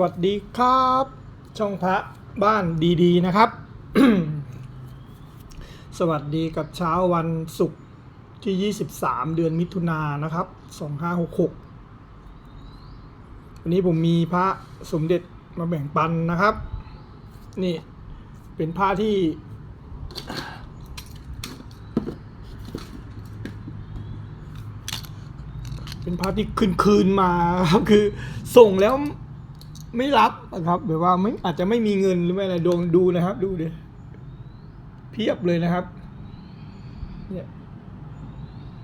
วัสดีครับ ช่องพระบ้านดีๆนะครับ สวัสดีกับเช้าวันศุกร์ที่ 23 เดือนมิถุนายนนะครับ 2566 วันนี้ผมมีพระสมเด็จมาแบ่งปันนะครับ นี่เป็นผ้าที่ เป็นพระที่คืนคืนมาครับคือส่งแล้ว ไม่รับนะครับแบบว่าไม่อาจจะไม่มีเงินหรือไม่อะไรดวงดูนะครับ ดูดิเพียบเลยนะครับเนี่ย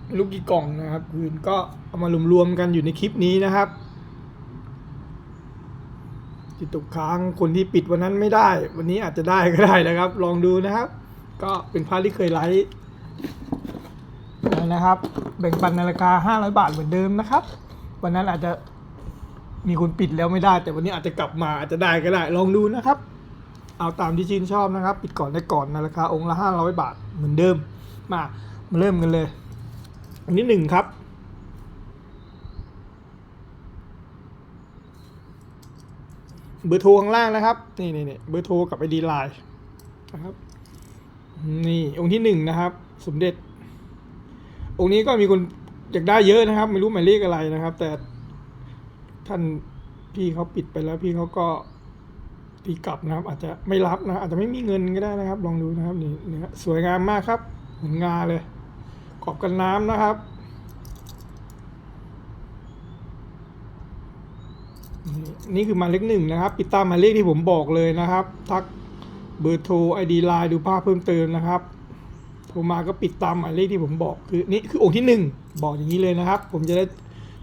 ไม่รู้กี่กล่องนะครับ คืนก็เอามารวมๆกันอยู่ในคลิปนี้นะครับที่ตกค้างคนที่ปิดวันนั้นไม่ได้ วันนี้อาจจะได้ก็ได้นะครับ ลองดูนะครับ ก็เป็นพระที่เคยไลฟ์นะครับ แบ่งปันในราคา 500 บาทเหมือนเดิมนะครับ วันนั้นอาจจะ มีคนปิดแล้วไม่ได้ แต่วันนี้อาจจะกลับมาอาจจะได้ก็ได้ ลองดูนะครับ เอาตามที่ชื่นชอบนะครับ ปิดก่อนได้ก่อนในราคาองค์ละ500บาทเหมือนเดิม มามาเริ่มกันเลย อันนี้หนึ่งครับ เบอร์โทรข้างล่างนะครับ นี่นี่นี่เบอร์โทรกับไอดีไลน์นะครับ นี่องค์ที่หนึ่งนะครับ สมเด็จ องค์นี้ก็มีคนอยากได้เยอะนะครับ ไม่รู้หมายเลขอะไรนะครับ แต่ ท่านพี่เขาปิดไปแล้วพี่เขาก็ตีกลับนะครับ อาจจะไม่รับนะอาจจะไม่มีเงินก็ได้นะครับ ลองดูนะครับนี่เนื้อสวยงามมากครับเหมือนงาเลยขอบกันน้ำนะครับนี่คือหมายเลขหนึ่งนะครับ ปิดตามหมายเลขที่ผมบอกเลยนะครับ ทักเบอร์โทรไอดีไลน์ดูภาพเพิ่มเติมนะครับโทรมาก็ปิดตามหมายเลขที่ผมบอกคือนี่คือองค์ที่หนึ่งบอกอย่างนี้เลยนะครับ ผมจะได้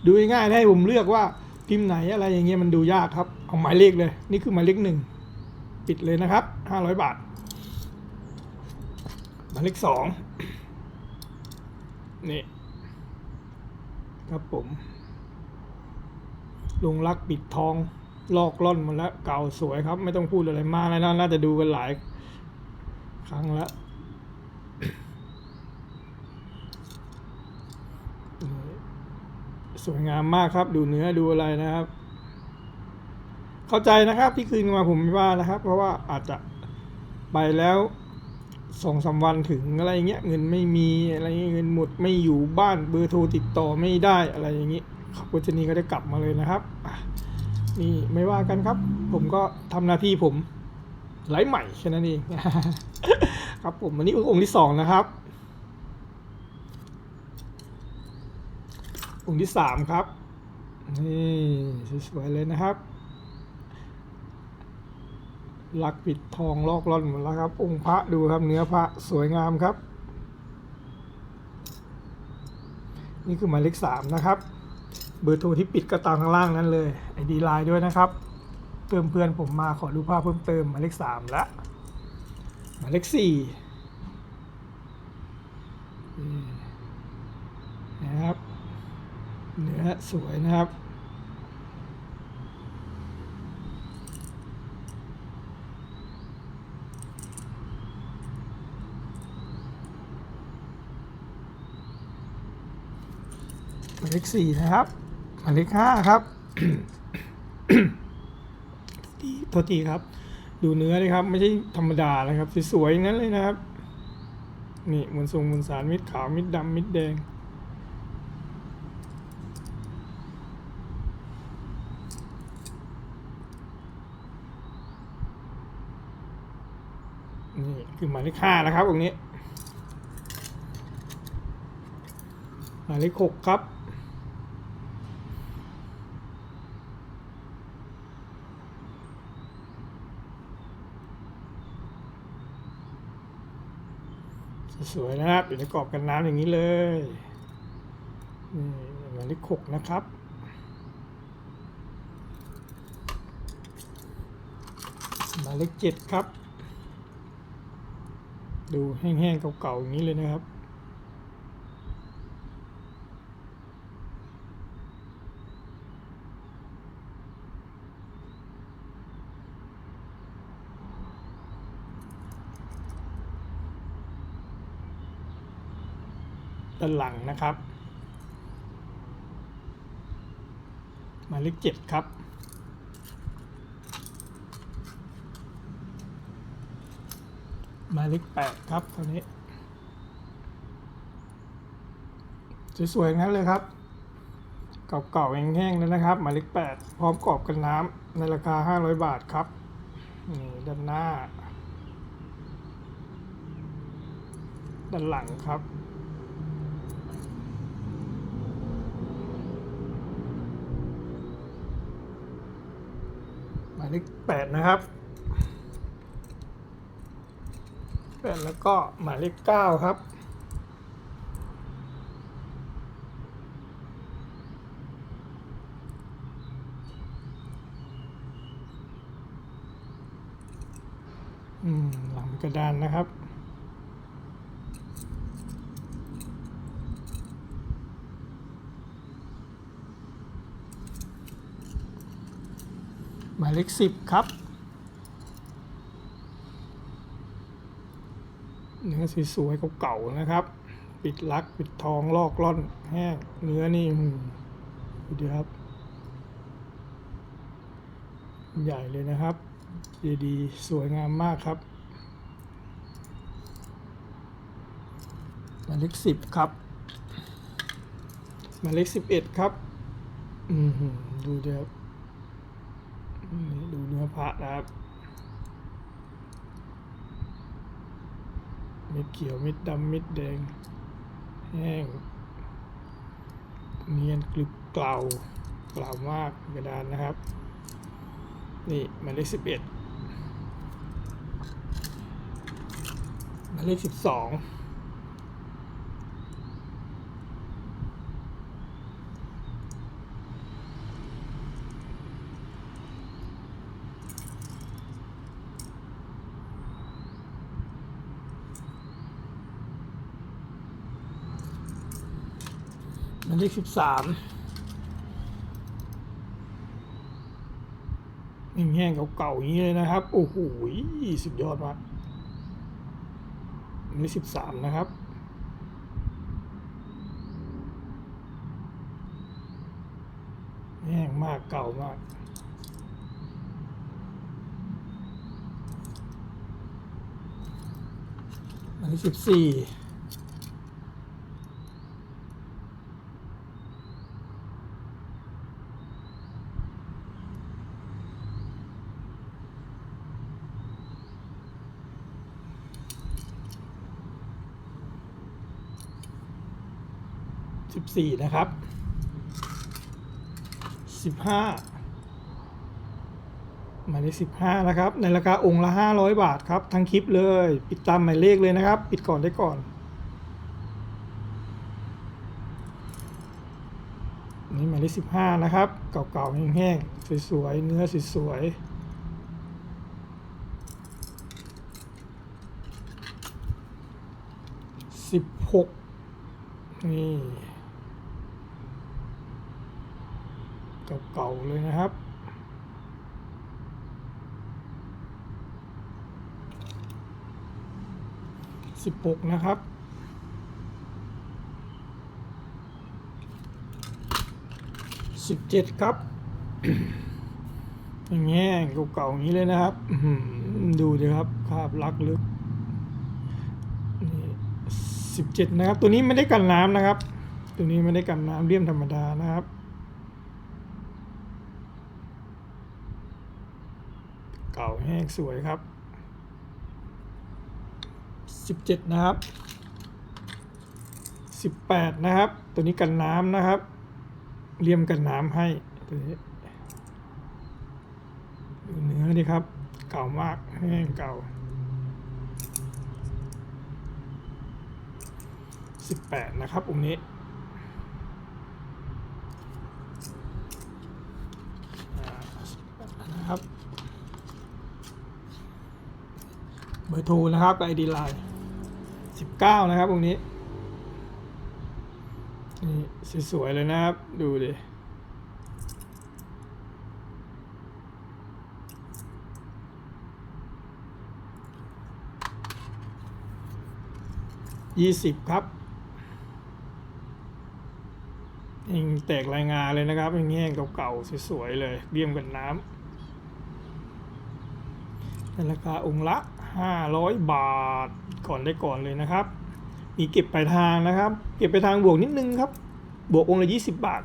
ดูง่ายๆให้ผมเลือกว่า พิมพ์ไหนอะไรอย่างเงี้ยมันดูยากครับ เอาหมายเลขเลย นี่คือหมายเลขหนึ่งปิดเลยนะครับห้าร้อยบาท หมายเลขสองนี่ครับผม ลงรักปิดทอง ลอกล่อนหมดแล้ว เก่าสวยครับ ไม่ต้องพูดอะไรมากแล้วน่าจะดูกันหลาย ครั้งแล้ว สวยงามมากครับ ดูเนื้อดูอะไรนะครับ เข้าใจนะครับที่คืนมาผมไม่ว่านะครับ เพราะว่าอาจจะไปแล้วสองสามวันถึงอะไรเงี้ยเงินไม่มีอะไรเงี้ยเงินหมดไม่อยู่บ้านเบอร์โทรติดต่อไม่ได้อะไรอย่างงี้วัชนีก็ได้กลับมาเลยนะครับนี่ไม่ว่ากันครับ ผมก็ทำหน้าที่ผมไลฟ์ใหม่แค่นั้นเองครับผมวันนี้องค์ที่สองนะครับ องค์ที่สามครับ นี่สวยๆเลยนะครับลักปิดทองลอกล่อนหมดแล้วครับ องค์พระดูครับเนื้อพระสวยงามครับ นี่คือหมายเลขสามนะครับ เบอร์โทรที่ปิดก็ตามข้างล่างนั้นเลยไอดีไลน์ด้วยนะครับเพิ่มเพื่อนผมมาขอดูภาพเพิ่มเติมหมายเลขสามละหมายเลขสี่นะครับ เนื้อสวยนะครับ หมายเลขสี่นะครับหมายเลขห้าครับทีโทษทีครับ ดูเนื้อเลยครับ ไม่ใช่ธรรมดานะครับ สวยๆอย่างนั้นเลยนะครับ นี่มวลทรงมวลสารมิดขาวมิดดำมิดแดง นี่ คือหมายเลขห้านะครับตรงนี้ หมายเลขหกครับ สวยๆนะครับอยู่ในกรอบกันน้ำอย่างนี้เลยหมายเลขหกนะครับหมายเลขเจ็ดครับ ดูแห้งๆเก่าๆอย่างนี้เลยนะครับ ด้านหลังนะครับ หมายเลขเจ็ดครับ มายเลขแปดครับตัวนี้ สวยๆงนั้นเลยครับ เก่าๆแห้งๆเลยนะครับหมายเลขแปดพร้อมกรอบกันน้ำในราคา500บาทครับ นี่ด้านหน้า ด้านหลังครับหมายเลขแปดนะครับ แปดแล้วก็หมายเลขเก้าครับ อืม หลังกระดานนะครับหมายเลขสิบครับ นื้อสวยๆเก่าๆนะครับ ปิดลักปิดทองลอกล่อนแห้งเนื้อนี่ดูดีครับ ใหญ่เลยนะครับดีดีสวยงามมากครับหมายเลขสิบครับหมายเลขสิบเอ็ดครับอืมดูเดี๋ยวนี่ดูเนื้อพระนะครับ ม็ดเขียวเม็ดดำเม็ดแดง แห้ง เนียนกรึบเกลาเกลามากกระดานนะครับ นี่หมายเลขสิบเอ็ดหมายเลขสิบสอง เลขสิบสามแห้งๆเก่าๆอย่างนี้เลยนะครับ โอ้โหสุดยอดมากหมายเลขสิบสามนะครับ แห้งมากเก่ามากอันที่สิบสี่ สี่นะครับสิบห้าหมายเลขสิบห้านะครับ ในราคาองค์ละห้าร้อยบาทครับ ทั้งคลิปเลย ปิดตามหมายเลขเลยนะครับ ปิดก่อนได้ก่อนนี่หมายเลขสิบห้านะครับ เก่าๆแห้งๆสวยๆเนื้อสวยๆสิบหกนี่ เก่าๆเลยนะครับ สิบหกนะครับสิบเจ็ดครับ อย่างเงี้ยเก่าๆอย่างนี้เลยนะครับ ดูดิครับคาบลักลึกนี่สิบเจ็ดนะครับ ตัวนี้ไม่ได้กันน้ำนะครับ ตัวนี้ไม่ได้กันน้ำเลี่ยมธรรมดานะครับ เก่า แห้งสวยครับสิบเจ็ดนะครับสิบแปดนะครับ ตัวนี้กันน้ำนะครับ เลี่ยมกันน้ำให้ตัวนี้ดูเนื้อดีครับ เก่ามากแห้งเก่าสิบแปดนะครับองค์นี้อ่า18นะครับ เบ อร์โทรนะครับไอดีไลน์สิบเก้านะครับองนี้ นี่สวยๆเลยนะครับ ดูดิยี่สิบครับยิงแตกรายงานเลยนะครับอย่างแห้งเก่าๆสวยๆเลยเรียมกันน้ำในราคาองค์ละ ห้าร้อยบาทก่อนได้ก่อนเลยนะครับ มีเก็บปลายทางนะครับ เก็บปลายทางบวกนิดนึงครับ บวกองค์ละยี่สิบบาท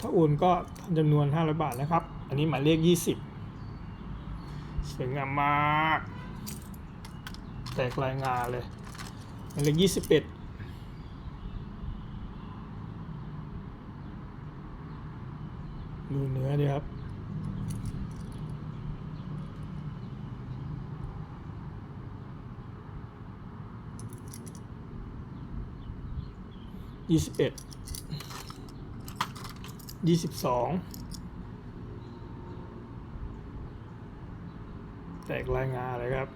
ถ้าโอนก็ทำจำนวนห้าร้อยบาทนะครับ อันนี้หมายเลขยี่สิบสวยงามมาก แตกรายงานเลยหมายเลขยี่สิบเอ็ดดูเนื้อดีครับ ยี่สิบเอ็ดยี่สิบสองแตกรายงานเลยครับ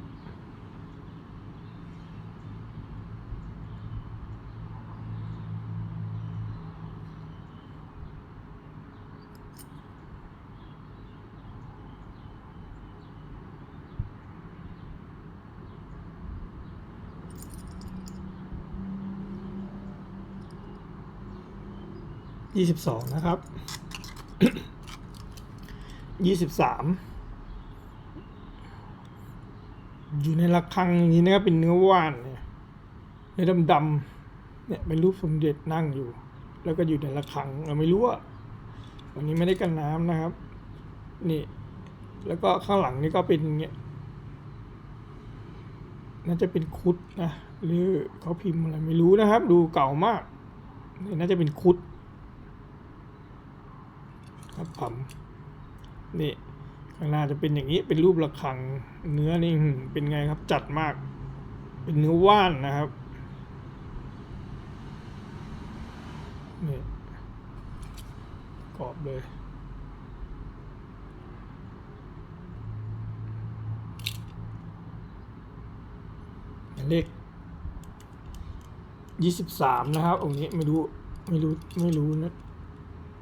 ยี่สิบสองนะครับยี่สิบสามอยู่ในระฆังอย่างนี้นะครับเป็นเนื้อว่านเนี่ยเนื้อดำๆเนี่ยเป็นรูปสมเด็จนั่งอยู่ แล้วก็อยู่ในระฆังเราไม่รู้ว่าวันนี้ไม่ได้กันน้ำนะครับ นี่ แล้วก็ข้างหลังนี่ก็เป็นอย่างเงี้ยน่าจะเป็นคุดนะหรือเขาพิมพ์อะไรไม่รู้นะครับ ดูเก่ามากนี่น่าจะเป็นคุด ครับผมนี่ข้างหน้าจะเป็นอย่างนี้เป็นรูประฆังเนื้อนี่เป็นไงครับจัดมาก เป็นเนื้อว่านนะครับนี่กรอบเลยหมายเลขยี่สิบสามนะครับองค์นี้ไม่รู้ไม่รู้ไม่รู้นะ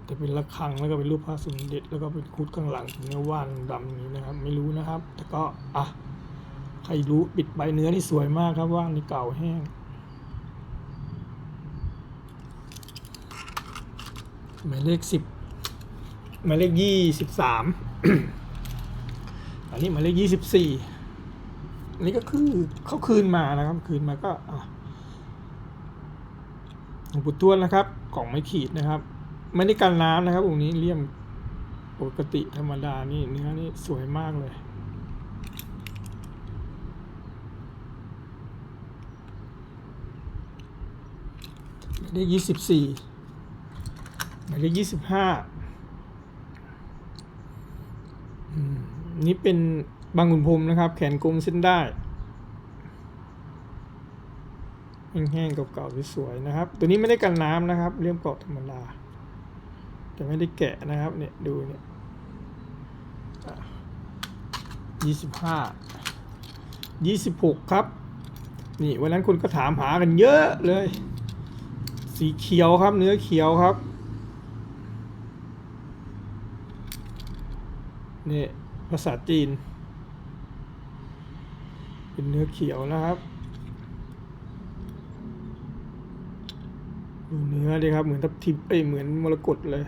แต่เป็นระฆังแล้วก็เป็นรูปพระสมเด็จแล้วก็เป็นคุดข้างหลังเนื้อว่านดำอย่างนี้นะครับ ไม่รู้นะครับ แต่ก็อะใครรู้ปิดใบเนื้อนี่สวยมากครับว่านนี่เก่าแห้งหมายเลขสิบหมายเลขยี่สิบสามอันนี้หมายเลขยี่สิบสี่อันนี้ก็คือเขาคืนมานะครับ คืนมาก็อะหลวงปู่ทวดนะครับกล่องไม้ขีดนะครับ ไม่ได้กันน้ำนะครับองค์นี้เลี่ยมปกติธรรมดานี่เนื้อนี่สวยมากเลยหมายเลขยี่สิบสี่หมายเลขยี่สิบห้านี่เป็นบางขุนพรมนะครับ แขนกลมเส้นได้แห้งๆเก่าๆสวยๆนะครับ ตัวนี้ไม่ได้กันน้ำนะครับ เลี่ยมเกาะธรรมดา แต่ไม่ได้แกะนะครับ เนี่ยดูเนี่ยยี่สิบห้ายี่สิบหกครับ นี่วันนั้นคนก็ถามหากันเยอะเลย สีเขียวครับเนื้อเขียวครับนี่ภาษาจีน เป็นเนื้อเขียวนะครับดูเนื้อดีครับ เหมือนทับทิมเอ้ยเหมือนมรกตเลย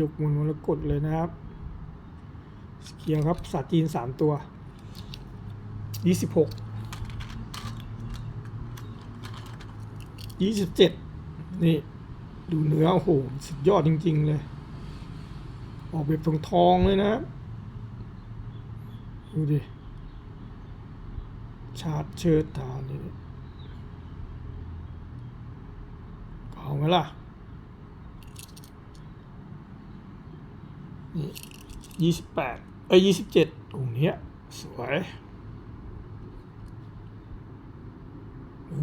ยกมือนมรกตเลยนะครับสเขียวครับภาษาจีนสามตัวยี่สิบหกยี่สิบเจ็ดนี่ ดูเนื้อ โอ้โห สุดยอดจริง ๆ เลย ออกแบบทองทองเลยนะครับดูดิ ชาร์จเชิดทานนี่เอาไหมล่ะ นี่ยี่สิบแปดเอ้ยยี่สิบเจ็ดตรงนี้สวย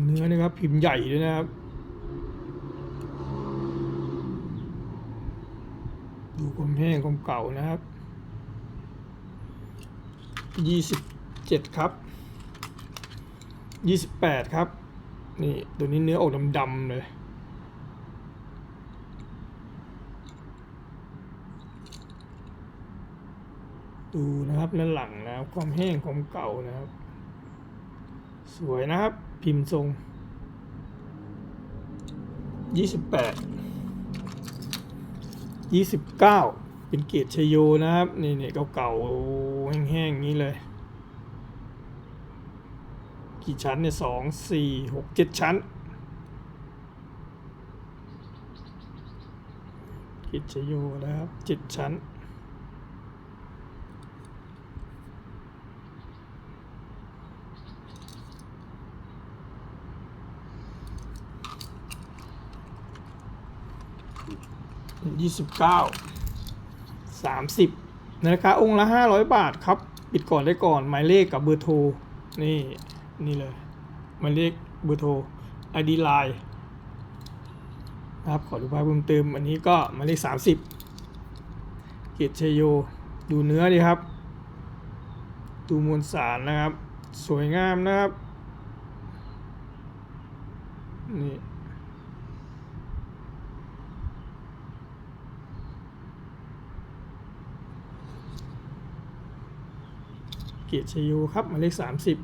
เนื้อนะครับ พิมพ์ใหญ่ด้วยนะครับ ดูความแห้งความเก่านะครับยี่สิบเจ็ดครับยี่สิบแปดครับ นี่ ตัวนี้เนื้อออกดำๆเลย ดูนะครับด้านหลังนะครับความแห้งความเก่านะครับ สวยนะครับ พิมพ์ทรงยี่สิบแปดยี่สิบเก้าเป็นเกียรดชโยนะครับ นี่เนี่ยเก่าๆ แห้งๆอย่างนี้เลย กี่ชั้นเนี่ยสองสี่หกเจ็ดชั้นเกรดชโยนะครับเจ็ดชั้น ยี่สิบเก้าสามสิบนาฬิกาองค์ละห้าร้อยบาทครับ ปิดก่อนได้ก่อน หมายเลขกับเบอร์โทร นี่ นี่เลย หมายเลขเบอร์โทรไอดีไลนะครับ ขอดูภาพเพิ่มเติม อันนี้ก็หมายเลขสามสิบเกียรติชโย ดูเนื้อดีครับ ดูมวลสารนะครับ สวยงามนะครับ นี่ เกียรติชโยครับหมายเลขสามสิบ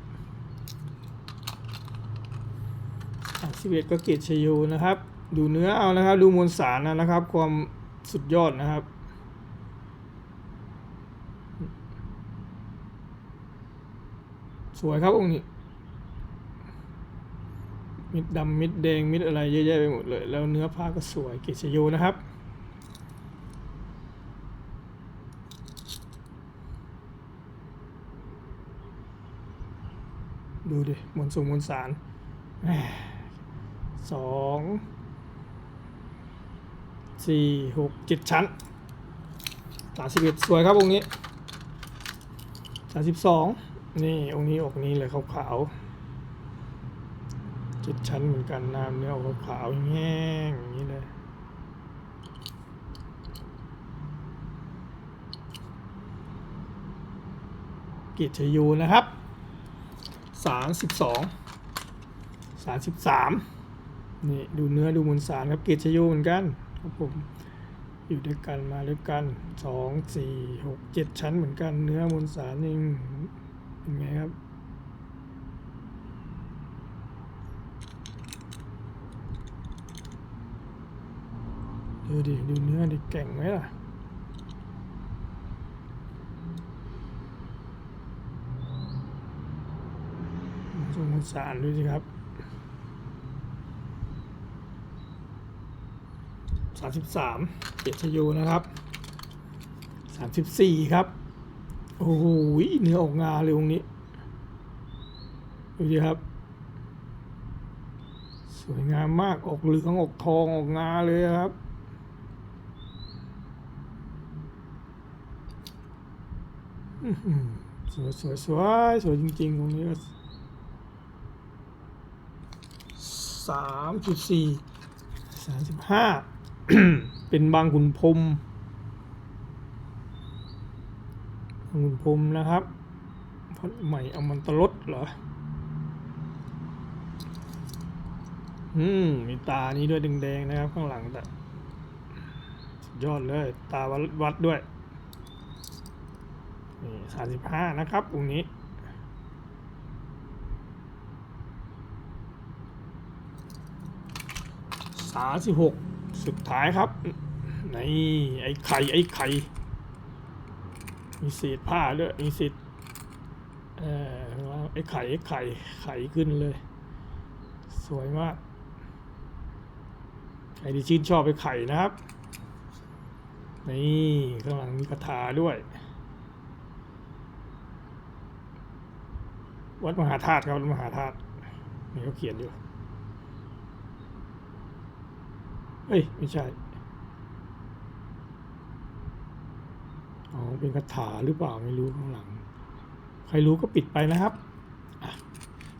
สามสิบเอ็ดก็เกียรติชโยนะครับ ดูเนื้อเอานะครับ ดูมวลสารนะครับ ความสุดยอดนะครับสวยครับองค์นี้ มิดดำมิดแดงมิดอะไรเยอะแยะไปหมดเลย แล้วเนื้อผ้าก็สวยเกียรติชโยนะครับ ดูดิมวลสูงมวลสารสองสี่หกเจ็ดชั้นสามสิบเอ็ดสวยครับองค์นี้สามสิบสองนี่องค์นี้ออกนี้เลยขาวๆเจ็ดชั้นเหมือนกันน้ำเนื้อออกขาวแห้งอย่างนี้เลยเกียรติชยูนะครับ สามสิบสองสามสิบสามนี่ดูเนื้อดูมวลสารครับเกรดชโยเหมือนกันครับผมอยู่ด้วยกันมาด้วยกันสองสี่หกเจ็ดชั้นเหมือนกัน เนื้อมวลสารนี่เป็นไงครับดูดิดูเนื้อดิแก่งไหมล่ะ สงสารดูสิครับสามสิบสามเกียรติชโยนะครับสามสิบสี่ครับ โอ้โหเนื้อออกงาเลยตรงนี้ ดูสิครับ สวยงามมาก ออกเหลืองออกทองออกงาเลยครับอื้อหือสวยสวยสวยสวยจริงๆตรงนี้ก็ สามจุดสี่สามสิบห้าเป็นบางขุนพรมบางขุนพรมนะครับพัดใหม่เอามันตลดเหรอ อืม มีตานี้ด้วยแดงๆนะครับ ข้างหลังแต่ยอดเลย ตาวัดวัดด้วยนี่สามสิบห้านะครับตรงนี้ สามสิบหกสุดท้ายครับนี่ไอ้ไข่ไอ้ไข่มีเศษผ้าด้วยมีเศษเอ่อไอ้ไข่ไอ้ไข่ไข่ขึ้นเลย สวยมากใครที่ชื่นชอบไอ้ไข่นะครับ นี่ข้างหลังมีคาถาด้วย วัดมหาธาตุครับวัดมหาธาตุนี่เขาเขียนอยู่ เอ้ย ไม่ใช่ อ๋อ เป็นคาถาหรือเปล่าไม่รู้ข้างหลัง ใครรู้ก็ปิดไปนะครับ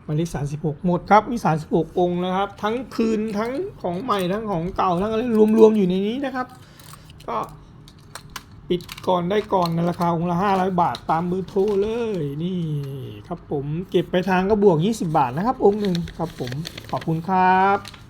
หมายเลขสามสิบหกหมดครับ มีสามสิบหกองค์นะครับ ทั้งคืนทั้งของใหม่ทั้งของเก่าทั้งอะไรรวมๆอยู่ในนี้นะครับ ก็ปิดก่อนได้ก่อนในราคาองค์ละห้าร้อยบาทตามเบอโทรเลยนี่ครับผมเก็บไปทางก็บวก 20 บาทนะครับ องค์หนึ่งครับผมขอบคุณครับ